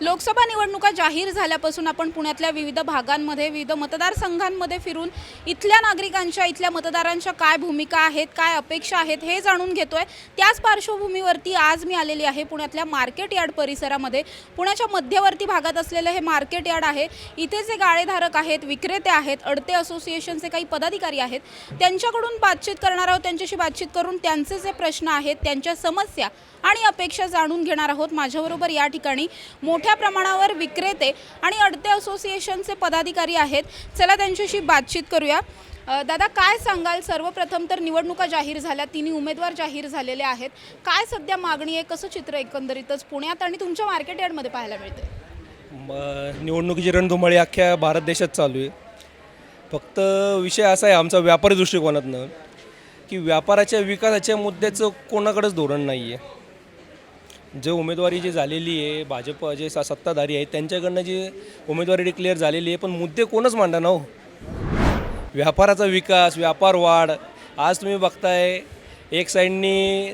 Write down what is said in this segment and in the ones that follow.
लोकसभा निवडणुका जाहीर झाल्यापासून आपण पुण्यातल्या विविध भागांमध्ये विविध मतदारसंघांमध्ये फिरून इथल्या नागरिकांच्या इथल्या मतदारांच्या काय भूमिका आहेत काय अपेक्षा आहेत हे जाणून घेतोय. त्याच पार्श्वभूमीवरती आज मी आलेली आहे पुण्यातल्या मार्केट यार्ड परिसरामध्ये. पुण्याच्या मध्यवर्ती भागात असलेलं हे मार्केट यार्ड आहे. इथे जे गाळेधारक आहेत विक्रेते आहेत अडते असोसिएशनचे काही पदाधिकारी आहेत त्यांच्याकडून बातचीत करणार आहोत त्यांच्याशी बातचीत करून त्यांचे जे प्रश्न आहेत त्यांच्या समस्या आणि अपेक्षा जाणून घेणार आहोत. माझ्याबरोबर या ठिकाणी मोठ्या मोठ्या प्रमाणावर विक्रेते आणि अडते असोसिएशनचे पदाधिकारी आहेत. चला त्यांच्याशी बातचीत करूया. दादा काय सांगाल? सर्वप्रथम तर निवडणुका जाहीर झाल्या. तिन्ही उमेदवार जाहीर झालेले आहेत. काय सध्या मागणी आहे? कसं चित्र एकंदरीतच? पुण्यात आणि तुमच्या मार्केट यार्डमध्ये पाहायला मिळते निवडणुकीची रणधुमाळी अख्ख्या भारत देशात चालू आहे. फक्त विषय असा आहे आमचा व्यापारी दृष्टिकोनातनं की व्यापाराच्या विकासाच्या मुद्द्याचं कोणाकडेच धोरण नाही आहे जे उमेदवारी जी झालेली आहे भाजप जे स- सत्ताधारी आहेत त्यांच्याकडनं जी उमेदवारी डिक्लेअर झालेली आहे पण मुद्दे कोणच मांडा ना हो? व्यापाराचा विकास व्यापार वाढ आज तुम्ही बघताय एक साईडनी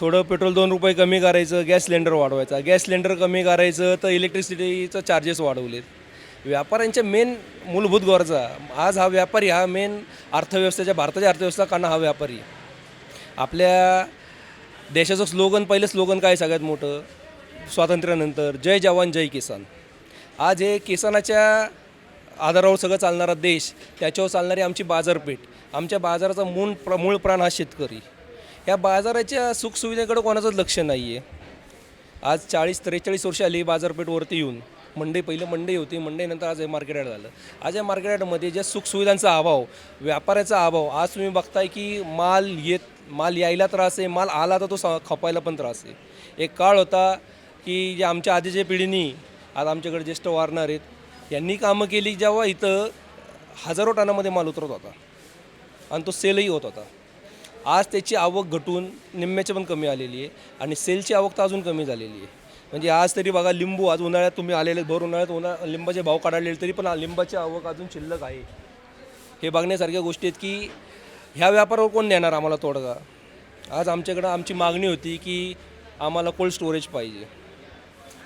थोडं पेट्रोल दोन रुपये कमी करायचं गॅस सिलेंडर वाढवायचा. गॅस सिलेंडर कमी करायचं तर इलेक्ट्रिसिटीचं चार्जेस वाढवलेत. व्यापाऱ्यांच्या मेन मूलभूत गरजा आज हा व्यापारी हा मेन अर्थव्यवस्थेच्या भारताच्या अर्थव्यवस्था करणं हा व्यापारी. आपल्या देशाचं स्लोगन पहिलं स्लोगन काय सगळ्यात मोठं? स्वातंत्र्यानंतर. जय जवान जय किसान. आज हे किसानाच्या आधारावर सगळं चालणारा देश त्याच्यावर चालणारी आमची बाजारपेठ आमच्या बाजाराचा मूळ प्र मूळ प्राण हा शेतकरी. या बाजाराच्या सुखसुविधेकडे कोणाचंच लक्ष नाही आहे आज चाळीस त्रेचाळीस वर्ष आली बाजारपेठवरती येऊन. मंडई पहिलं मंडई होती. मंडईनंतर आज हे मार्केट यार्ड झालं. आज या मार्केट यार्डमध्ये ज्या सुखसुविधांचा अभाव व्यापाराचा अभाव आज तुम्ही बघताय की माल येत माल यायला त्रास आहे माल आला तर तो स खपायला पण त्रास आहे. एक काळ होता की जे आमच्या आधीच्या पिढीनी आज आमच्याकडे ज्येष्ठ वारणार आहेत यांनी कामं केली जेव्हा इथं हजारो टनामध्ये माल उतरत होता. आणि तो सेलही होत होता. आज त्याची आवक घटून निम्म्याची पण कमी आलेली आहे आणि सेलची आवक तर अजून कमी झालेली आहे. म्हणजे आज तरी बघा लिंबू आज उन्हाळ्यात तुम्ही आलेले भर उन्हाळ्यात उन्हा लिंबाचे भाव काढलेले तरी पण लिंबाची आवक अजून शिल्लक आहे. हे बघण्यासारख्या गोष्टी आहेत की ह्या व्यापारावर कोण देणार आम्हाला तोडगा? आज आमच्याकडं आमची मागणी होती की आम्हाला कोल्ड स्टोरेज पाहिजे.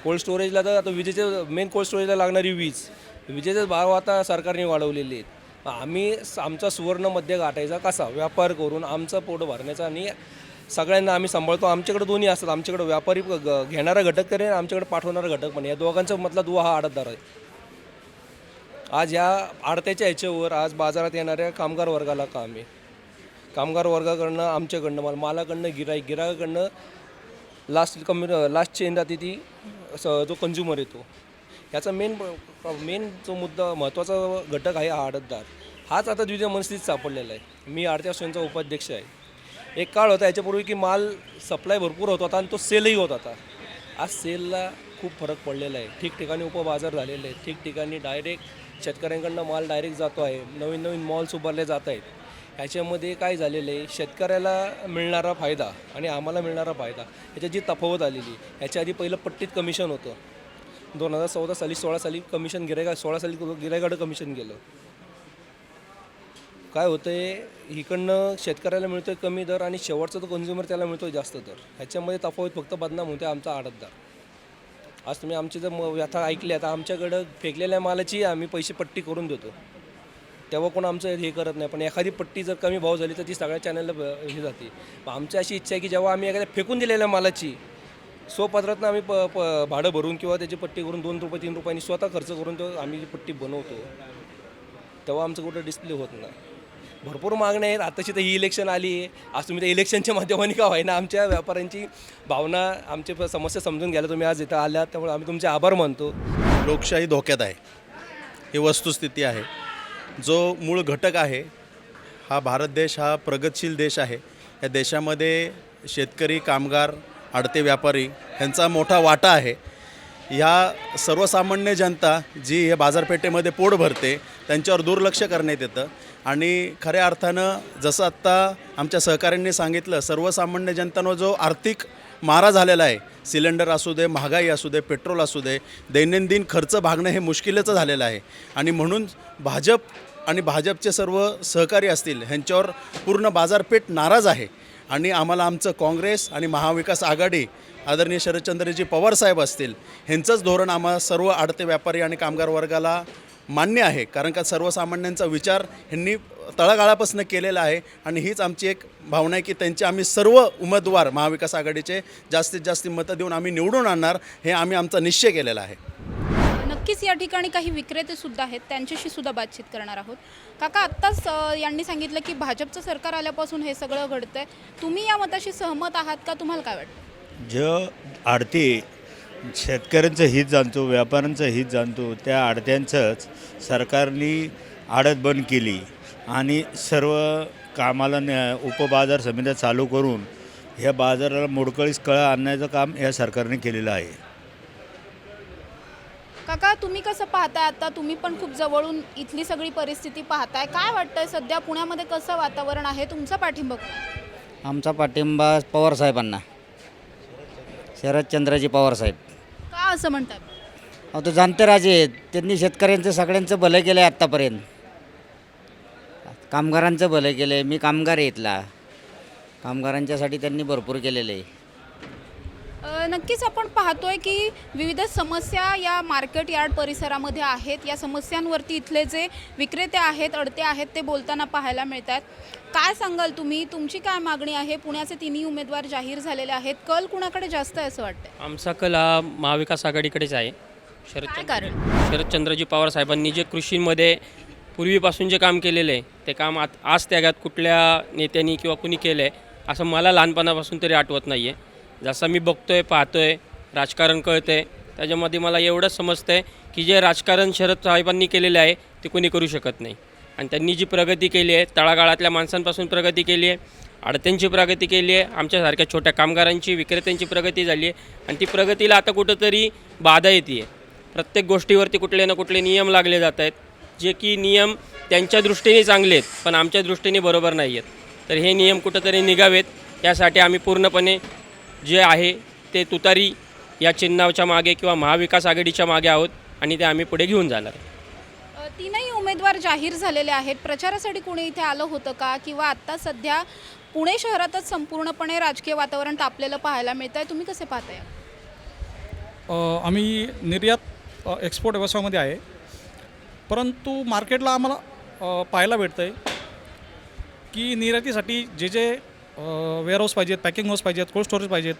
कोल्ड स्टोरेजला तर आता विजेचे मेन कोल्ड स्टोरेजला लागणारी वीज. विजेचे भाव आता सरकारने वाढवलेले आहेत. आम्ही आमचा सुवर्ण मध्य गाठायचा कसा? व्यापार करून आमचं पोट भरण्याचा आणि सगळ्यांना आम्ही सांभाळतो. आमच्याकडे दोन्ही असतात. आमच्याकडे व्यापारी ग- घेणारा घटक तरी आमच्याकडे पाठवणारा घटक पण. या दोघांचा मधला दुवा हा आडतदार आहे. आज ह्या आडत्याच्या ह्याच्यावर आज बाजारात येणाऱ्या कामगार वर्गाला काम. आहे कामगार वर्गाकडनं आमच्याकडनं माल मालाकडनं गिराईक गिरायकडनं लास्ट कमी लास्ट चेन राहते ती स- जो कंझ्युमर येतो. याचा मेन मेन जो मुद्दा महत्त्वाचा घटक आहे हा आडतदार. हाच आता द्वितीय मनस्थितीत सापडलेला आहे. मी आडत्या स्वयंचा उपाध्यक्ष आहे. एक काळ होता याच्यापूर्वी की माल सप्लाय भरपूर होत होता आणि तो सेलही होत होता. आज सेलला खूप फरक पडलेला आहे. ठिकठिकाणी उपबाजार झालेले आहेत. ठिकठिकाणी डायरेक्ट शेतकऱ्यांकडनं माल डायरेक्ट जातो आहे. नवीन नवीन मॉल्स उभारले जात आहेत. ह्याच्यामध्ये काय झालेलं आहे? शेतकऱ्याला मिळणारा फायदा आणि आम्हाला मिळणारा फायदा ह्याच्यात जी तफावत आलेली ह्याच्या आधी पहिलं पट्टीत कमिशन होतं. दोन हजार चौदा साली सोळा साली कमिशन गिरायका सोळा साली गिरायकाडं कमिशन गेलं. काय होतं आहे इकडनं शेतकऱ्याला मिळतोय कमी दर आणि शेवटचा तो कन्झ्युमर त्याला मिळतोय जास्त दर. ह्याच्यामध्ये तफावत फक्त बदनाम होते आमचा आडतदार आज तुम्ही आमची जर म- व्यथा ऐकली आता आमच्याकडं फेकलेल्या मालाची आम्ही पैसे पट्टी करून देतो. तेव्हा कोण आमचं हे करत नाही. पण एखादी पट्टी जर कमी भाव झाली तर ती सगळ्या चॅनलला हे जाते. आमची अशी इच्छा आहे की जेव्हा आम्ही एखाद्या फेकून दिलेल्या मालाची स्वपत्रातनं आम्ही प प भाडं भरून किंवा त्याची पट्टी करून दोन रुपये तीन रुपयांनी स्वतः खर्च करून तो आम्ही जी पट्टी बनवतो तेव्हा आमचं कुठं डिस्प्ले होत नाही. भरपूर मागण्या आहेत. आताची तर ही इलेक्शन आली. आहे आज तुम्ही त्या इलेक्शनच्या माध्यमाने का होईना आमच्या व्यापाऱ्यांची भावना आमची प- समस्या समजून घ्यायला तुम्ही आज इथं आल्यात त्यामुळे आम्ही तुमचे आभार मानतो. लोकशाही धोक्यात आहे. ही वस्तुस्थिती आहे. जो मूळ घटक आहे हा भारत देश हा प्रगतशील देश आहे. या देशामध्ये शेतकरी कामगार आडते व्यापारी ह्यांचा मोठा वाटा आहे. ह्या सर्वसामान्य जनता जी हे बाजारपेठेमध्ये पोट भरते त्यांच्यावर दुर्लक्ष करण्यात येतं. आणि खऱ्या अर्थानं जसं आत्ता आमच्या सहकाऱ्यांनी सांगितलं सर्वसामान्य जनतांवर जो आर्थिक मारा झालेला आहे. सिलेंडर असू दे महागाई असू दे पेट्रोल असू दे दैनंदिन खर्च भागणं हे मुश्किलचं झालेलं आहे. आणि म्हणून भाजप आणि भाजपचे सर्व सहकारी असतील ह्यांच्यावर पूर्ण बाजारपेठ नाराज आहे. आणि आम्हाला आमचं काँग्रेस आणि महाविकास आघाडी आदरणीय शरदचंद्रजी पवारसाहेब असतील ह्यांचंच धोरण आम्हा सर्व आडते व्यापारी आणि कामगार वर्गाला मान्य आहे कारण का सर्वसामान्यांचा विचार ह्यांनी तळागाळापासून केलेला आहे आणि हीच आमची एक भावना आहे की त्यांचे आम्ही सर्व उमेदवार महाविकास आघाडीचे जास्तीत जास्त मतं देऊन आम्ही निवडून आणणार हे आम्ही आमचा निश्चय केलेला आहे. नक्कीच या ठिकाणी काही विक्रेते सुद्धा आहेत त्यांच्याशी सुद्धा बातचीत करणार आहोत. काका आत्ताच यांनी सांगितलं की भाजपचं सरकार आल्यापासून हे सगळं घडतंय. तुम्ही या मताशी सहमत आहात का? तुम्हाला काय वाटतं? जो आडती शेतकऱ्यांचं हित जाणतो व्यापाऱ्यांचं हित जाणतो त्या आडत्यांचंच सरकारने आडत बंद केली आणि सर्व कामाला न उपबाजार समित्या चालू करून ह्या बाजाराला मोडकळीस कळा आणण्याचं काम या सरकारने केलेलं आहे. काका तुम्ही कसं पाहताय आता? तुम्ही पण खूप जवळून इथली सगळी परिस्थिती पाहताय. काय वाटतंय सध्या? पुण्यामध्ये कसं वातावरण आहे? तुमचा पाठिंबा कोणाला? आमचा पाठिंबा पवार साहेबांना. शरदचंद्रजी पवार साहेब. का असं म्हणताय अहो तो जाणते राजे आहेत. त्यांनी शेतकऱ्यांचं सगळ्यांचं भलं केलं आहे आत्तापर्यंत. कामगारांचं भलं केलं आहे मी कामगार आहे इथला. कामगारांच्यासाठी त्यांनी भरपूर केलेलं आहे. नक्कीच आपण पाहतोय की विविध समस्या या मार्केट यार्ड परिसरामध्ये आहेत. या समस्यांवरती इथले जे विक्रेते आहेत अडते आहेत ते बोलताना पाहायला मिळतात काय सांगाल तुम्ही? तुमची काय मागणी आहे? पुण्याचे तिन्ही उमेदवार जाहीर झालेले आहेत. कल कुणाकडे जास्त आहे असं वाटतंय? आमचा कल हा महाविकास आघाडीकडेच आहे. काय शरद कारण? शरदचंद्रजी पवार साहेबांनी जे कृषीमध्ये पूर्वीपासून जे काम केलेलं आहे ते काम आत आज त्यागात कुठल्या नेत्यांनी किंवा कुणी केलं आहे असं मला लहानपणापासून तरी आठवत नाही आहे जसं मी बघतो आहे पाहतो आहे राजकारण कळतंय त्याच्यामध्ये मला एवढंच समजतं आहे की जे राजकारण शरद साहेबांनी केलेलं आहे ते कोणी करू शकत नाही. आणि त्यांनी जी प्रगती केली आहे तळागाळातल्या माणसांपासून प्रगती केली आहे अडत्यांची प्रगती केली आहे आमच्यासारख्या छोट्या कामगारांची विक्रेत्यांची प्रगती झाली आहे आणि ती प्रगतीला आता कुठंतरी बाधा येते आहे प्रत्येक गोष्टीवरती कुठले ना कुठले नियम लागले जात आहेत जे की नियम त्यांच्या दृष्टीने चांगले आहेत पण आमच्या दृष्टीने बरोबर नाही आहेत. तर हे नियम कुठंतरी निघावेत यासाठी आम्ही पूर्णपणे जे आहे ते तुतारी या चिन्हाच्या मागे किंवा महाविकास आघाडीच्या मागे आहोत आणि ते आम्ही पुढे घेऊन जाणार तीनही उमेदवार जाहीर झालेले आहेत. प्रचारासाठी कोणी इथे आलं होतं का? किंवा आत्ता सध्या पुणे शहरातच संपूर्णपणे राजकीय वातावरण तापलेलं पाहायला मिळत आहे तुम्ही कसे पाहताय? आम्ही निर्यात एक्सपोर्ट व्यवसायामध्ये आहे. परंतु मार्केटला आम्हाला पाहायला भेटतं आहे की निर्यातीसाठी जे जे वेअरहाऊस पाहिजेत पॅकिंग हाऊस पाहिजेत कोल्ड स्टोरेज पाहिजेत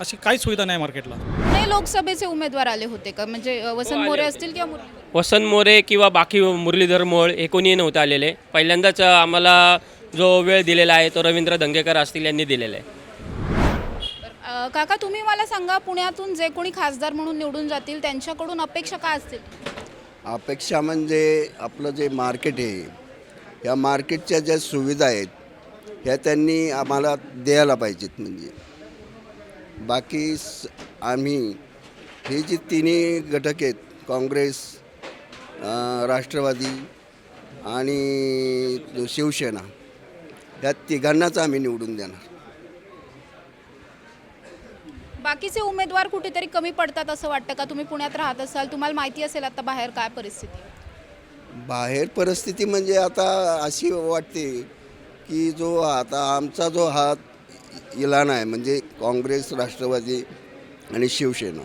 अशी काहीच सुविधा नाही मार्केटला पुणे लोकसभेचे उमेदवार आले होते का? म्हणजे अ, वसंत मोरे. असतील किंवा मुरलीधर? वसंत मोरे किंवा बाकी मुरलीधर मोळ हे कोणीही नव्हतं आलेले. पहिल्यांदाच आम्हाला जो वेळ दिलेला आहे तो रवींद्र दंगेकर असतील यांनी दिलेला आहे. अ, काका तुम्ही मला सांगा पुण्यातून जे कोणी खासदार म्हणून निवडून जातील त्यांच्याकडून अपेक्षा काय असतील? अपेक्षा म्हणजे आपलं जे मार्केट आहे या मार्केटच्या ज्या सुविधा आहेत ह्या त्यांनी आम्हाला द्यायला पाहिजेत म्हणजे. बाकी आम्ही हे जे तिन्ही घटक आहेत काँग्रेस राष्ट्रवादी आणि शिवसेना या तिघांनाच आम्ही निवडून देणार. बाकीचे उमेदवार कुठेतरी कमी पडतात असं वाटतं का? तुम्ही पुण्यात राहत असाल तुम्हाला माहिती असेल आता बाहेर काय परिस्थिती? बाहेर परिस्थिती म्हणजे आता अशी वाटते की जो आता आमचा जो हा इलान आहे म्हणजे काँग्रेस राष्ट्रवादी आणि शिवसेना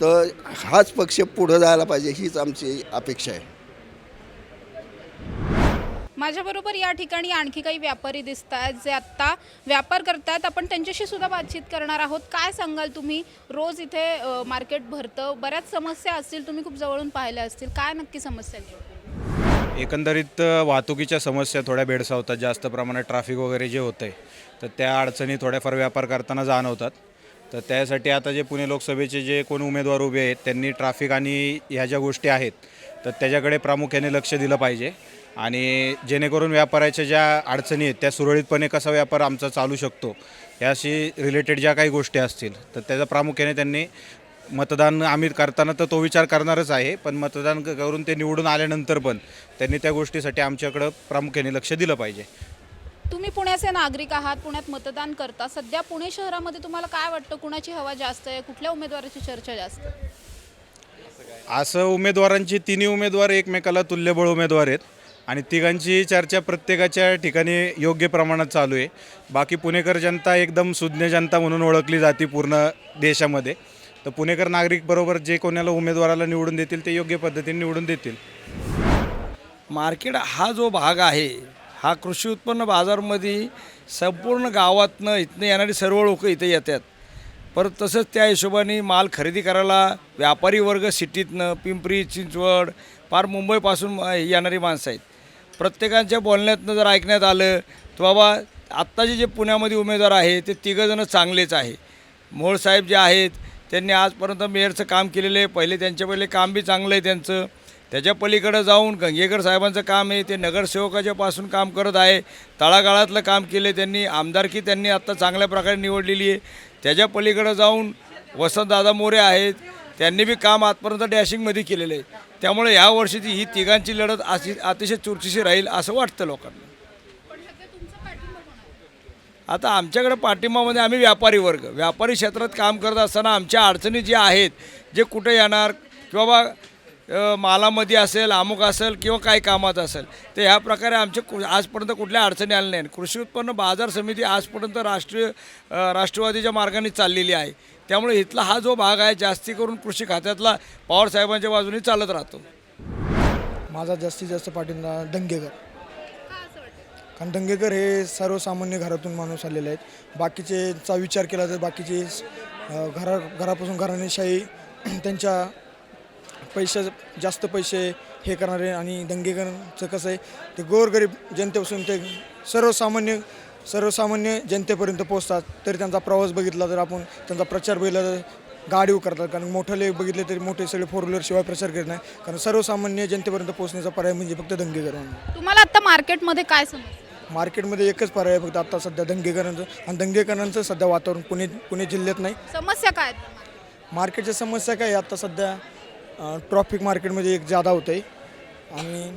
तर हाच पक्ष पुढं जायला पाहिजे हीच आमची अपेक्षा आहे. माझ्याबरोबर या ठिकाणी आणखी काही व्यापारी दिसत आहेत जे आत्ता व्यापार करतायत. आपण त्यांच्याशी सुद्धा बातचीत करणार आहोत. काय सांगाल तुम्ही? रोज इथे मार्केट भरतं. बऱ्याच समस्या असतील तुम्ही खूप जवळून पाहिल्या असतील. काय नक्की समस्या एकंदरीत वाहतुकीच्या समस्या थोड्या भेडसावतात जास्त प्रमाणात ट्रॅफिक वगैरे जे होतं आहे तर त्या अडचणी थोड्याफार व्यापार करताना जाणवतात. तर त्यासाठी आता जे पुणे लोकसभेचे जे कोण उमेदवार उभे आहेत त्यांनी ट्रॅफिक आणि ह्या ज्या गोष्टी आहेत तर त्याच्याकडे प्रामुख्याने लक्ष दिलं पाहिजे. आणि जेणेकरून व्यापाराच्या ज्या अडचणी आहेत त्या सुरळीतपणे कसा व्यापार आमचा चालू शकतो याशी रिलेटेड ज्या काही गोष्टी असतील तर त्याचा प्रामुख्याने त्यांनी मतदान आम्ही करताना तर तो विचार करणारच आहे पण मतदान करून ते निवडून आल्यानंतर पण त्यांनी त्या गोष्टीसाठी आमच्याकडं प्रामुख्याने लक्ष दिलं पाहिजे. तुम्ही पुण्याचे नागरिक आहात पुण्यात मतदान करता. सध्या पुणे शहरामध्ये तुम्हाला काय वाटतं? कुणाची हवा जास्त आहे? कुठल्या उमेदवाराची चर्चा जास्त आहे? असं उमेदवारांची तिन्ही उमेदवार एकमेकाला तुल्यबळ उमेदवार आहेत आणि तिघांची चर्चा प्रत्येकाच्या ठिकाणी योग्य प्रमाणात चालू आहे. बाकी पुणेकर जनता एकदम सुज्ञ जनता म्हणून ओळखली जाते पूर्ण देशामध्ये. तर पुणेकर नागरिक बरोबर जे कोणाला उमेदवाराला निवडून देतील ते योग्य पद्धतीने निवडून देतील. मार्केट हा जो भाग आहे हा कृषी उत्पन्न बाजारमध्ये संपूर्ण गावातनं इथनं येणारी सर्व लोक इथे येतात. परत तसंच त्या हिशोबाने माल खरेदी करायला व्यापारी वर्ग सिटीतनं पिंपरी चिंचवड फार मुंबईपासून येणारी माणसं आहेत. प्रत्येकाच्या बोलण्यातनं जर ऐकण्यात आलं तर बाबा आत्ताचे जे पुण्यामध्ये उमेदवार आहे ते तिघंजणं चांगलेच आहे. मोळसाहेब जे आहेत त्यांनी आजपर्यंत मेयरचं काम केलेलं आहे. पहिले त्यांच्या पहिले काम बी चांगलं आहे त्यांचं. त्याच्या पलीकडं जाऊन गंगेकर साहेबांचं काम आहे. ते नगरसेवकाच्यापासून काम करत आहे. तळागाळातलं काम केलं त्यांनी. आमदारकी त्यांनी आत्ता चांगल्या प्रकारे निवडलेली आहे. त्याच्या पलीकडं जाऊन वसंतदादा मोरे आहेत. त्यांनी बी काम आजपर्यंत डॅशिंगमध्ये केलेलं आहे. त्यामुळे ह्या वर्षीची ही तिघांची लढत अशी अतिशय चुरशीशी राहील असं वाटतं लोकांना. आता आमच्याकडे पाठिंबामध्ये आम्ही व्यापारी वर्ग. व्यापारी क्षेत्रात काम करत असताना आमच्या अडचणी ज्या आहेत जे कुठे येणार किंवा बा मालामध्ये असेल अमुक असेल किंवा काही कामात असेल तर ह्या प्रकारे आमचे कु आजपर्यंत कुठल्या अडचणी आल्या नाही कृषी उत्पन्न बाजार समिती आजपर्यंत राष्ट्रीय राष्ट्रवादीच्या मार्गाने चाललेली आहे. त्यामुळे इथला हा जो भाग आहे जास्ती करून कृषी खात्यातला पवार साहेबांच्या बाजूने चालत राहतो. माझा जास्तीत जास्त पाठिंबा दंगेकर कारण दंगेकर हे सर्वसामान्य घरातून माणूस आलेले आहेत. बाकीचेचा विचार केला तर बाकीचे घरा घरापासून घराणेशाही त्यांच्या पैशा जास्त पैसे हे करणारे आणि दंगेकरचं कसं आहे ते गोरगरीब जनतेपासून ते सर्वसामान्य सर्वसामान्य जनतेपर्यंत पोहोचतात. तरी त्यांचा प्रवास बघितला तर आपण त्यांचा प्रचार बघितला तर गाडी करतात कारण मोठ्याले बघितले तरी मोठे सगळे फोर व्हीलर शिवाय प्रचार करत नाही. कारण सर्वसामान्य जनतेपर्यंत पोहोचण्याचा पर्याय म्हणजे फक्त दंगेकर म्हणून तुम्हाला आता मार्केटमध्ये काय समजतं? मार्केटमध्ये एकच पर्याय आहे फक्त आता सध्या दंगेकरांचं. आणि दंगेकरांचं सध्या वातावरण पुणे पुणे जिल्ह्यात नाही. समस्या काय आहेत? मार्केटच्या समस्या काय आहे? आता सध्या ट्रॉफिक मार्केटमध्ये एक जादा होतं आहे आणि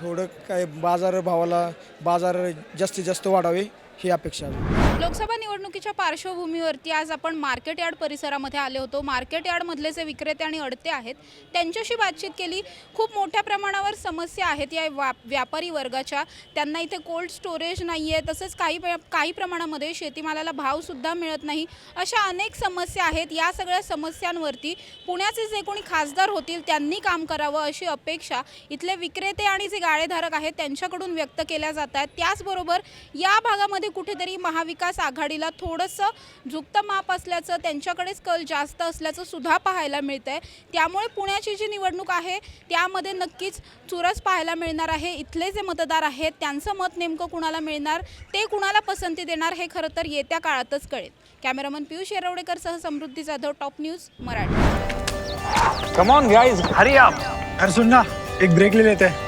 थोडं काय बाजार भावाला बाजार जास्तीत जास्त वाढावे ही अपेक्षा आहे. लोकसभा निवडणुकीच्या पार्श्वभूमीवरती आज आपण मार्केट यार्ड परिसरामध्ये आले होतो. मार्केट यार्डमधले जे विक्रेते आणि अडते आहेत त्यांच्याशी बातचीत केली. खूप मोठ्या प्रमाणावर समस्या आहेत या व्या व्यापारी वर्गाच्या. त्यांना इथे कोल्ड स्टोरेज नाही आहे तसंच काही काही प्रमाणामध्ये शेतीमालाला भावसुद्धा मिळत नाही. अशा अनेक समस्या आहेत. या सगळ्या समस्यांवरती पुण्याचे जे कोणी खासदार होतील त्यांनी काम करावं अशी अपेक्षा इथले विक्रेते आणि जे गाळेधारक आहेत त्यांच्याकडून व्यक्त केल्या जात आहेत. त्याचबरोबर या भागामध्ये कुठेतरी महाविकास आघाडीला थोडंसं झुकतं माप असल्याचं त्यांच्याकडेच कल जास्त असल्याचं सुद्धा पाहायला मिळतं आहे त्यामुळे पुण्याची जी निवडणूक आहे त्यामध्ये नक्कीच चुरस पाहायला मिळणार आहे. इथले जे मतदार आहेत त्यांचं मत नेमकं कुणाला मिळणार ते कुणाला पसंती देणार हे खरं तर येत्या काळातच कळेल. कॅमेरामन पियुष येरवडेकर सह Samruddhi Jadhav top news Marathi. Come on guys hurry up अरे सुन ना एक ब्रेक ले लेते. हैं